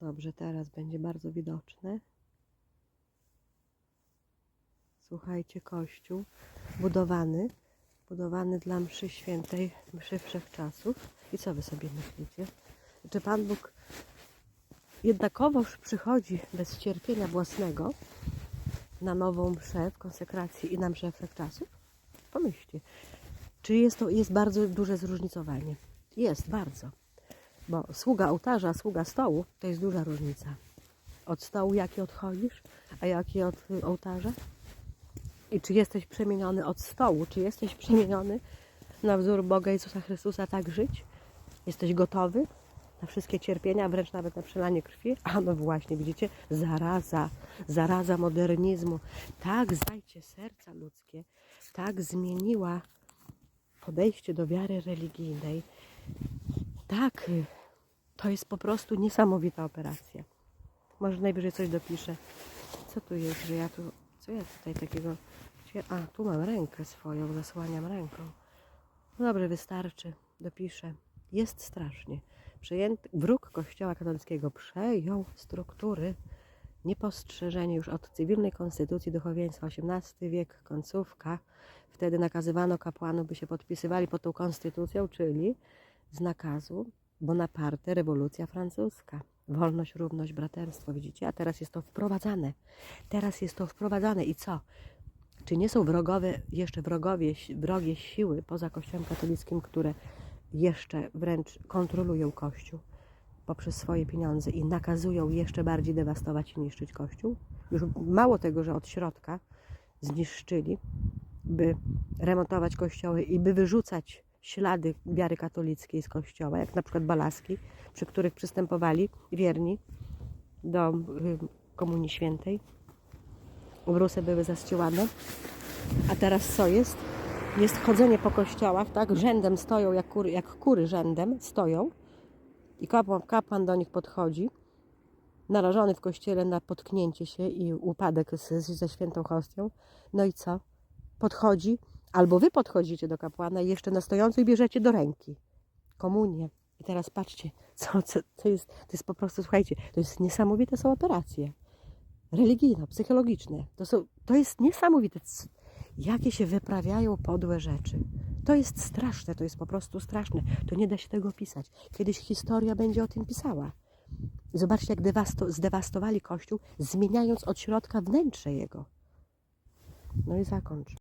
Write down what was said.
Dobrze, teraz będzie bardzo widoczne. Słuchajcie, kościół budowany, budowany dla mszy świętej, mszy wszechczasów. I co wy sobie myślicie? Czy Pan Bóg jednakowoż przychodzi bez cierpienia własnego na nową mszę w konsekracji i na mszę wszechczasów? Pomyślcie. Czy jest to jest bardzo duże zróżnicowanie? Jest, bardzo. Bo sługa ołtarza, sługa stołu to jest duża różnica. Od stołu jaki odchodzisz, a jaki od y, ołtarza? I czy jesteś przemieniony od stołu? Czy jesteś przemieniony na wzór Boga Jezusa Chrystusa tak żyć? Jesteś gotowy na wszystkie cierpienia, wręcz nawet na przelanie krwi? A no właśnie, widzicie? Zaraza, zaraza modernizmu. Tak, zdajcie serca ludzkie, tak zmieniła podejście do wiary religijnej. Tak, y, to jest po prostu niesamowita operacja. Może najwyżej coś dopiszę. Co tu jest, że ja tu, co ja tutaj takiego, a tu mam rękę swoją, zasłaniam ręką. No dobrze, wystarczy, dopiszę. Jest strasznie. Przejęty, wróg Kościoła katolickiego przejął struktury niepostrzeżenie już od cywilnej konstytucji duchowieństwa XVIII wiek, końcówka. Wtedy nakazywano kapłanów, by się podpisywali pod tą konstytucją, czyli z nakazu Bonaparte, rewolucja francuska. Wolność, równość, braterstwo, widzicie? A teraz jest to wprowadzane. Teraz jest to wprowadzane i co? Czy nie są wrogowie, jeszcze wrogowie, wrogie siły poza Kościołem katolickim, które jeszcze wręcz kontrolują Kościół poprzez swoje pieniądze i nakazują jeszcze bardziej dewastować i niszczyć Kościół? Już mało tego, że od środka zniszczyli, by remontować kościoły i by wyrzucać ślady wiary katolickiej z kościoła, jak na przykład balaski, przy których przystępowali wierni do y, Komunii Świętej. Obrusy były zaściełane. A teraz co jest? Jest chodzenie po kościołach, tak? Rzędem stoją, jak kury, jak kury rzędem stoją. I kapłan, kapłan do nich podchodzi, narażony w kościele na potknięcie się i upadek z, ze świętą hostią. No i co? Podchodzi, albo wy podchodzicie do kapłana i jeszcze na stojącej bierzecie do ręki komunię. I teraz patrzcie, co, co, co jest, to jest po prostu, słuchajcie, to jest niesamowite są operacje religijne, psychologiczne. To, są, to jest niesamowite, jakie się wyprawiają podłe rzeczy. To jest straszne, to jest po prostu straszne. To nie da się tego opisać. Kiedyś historia będzie o tym pisała. Zobaczcie, jak dewasto, zdewastowali Kościół, zmieniając od środka wnętrze jego. No i zakończ.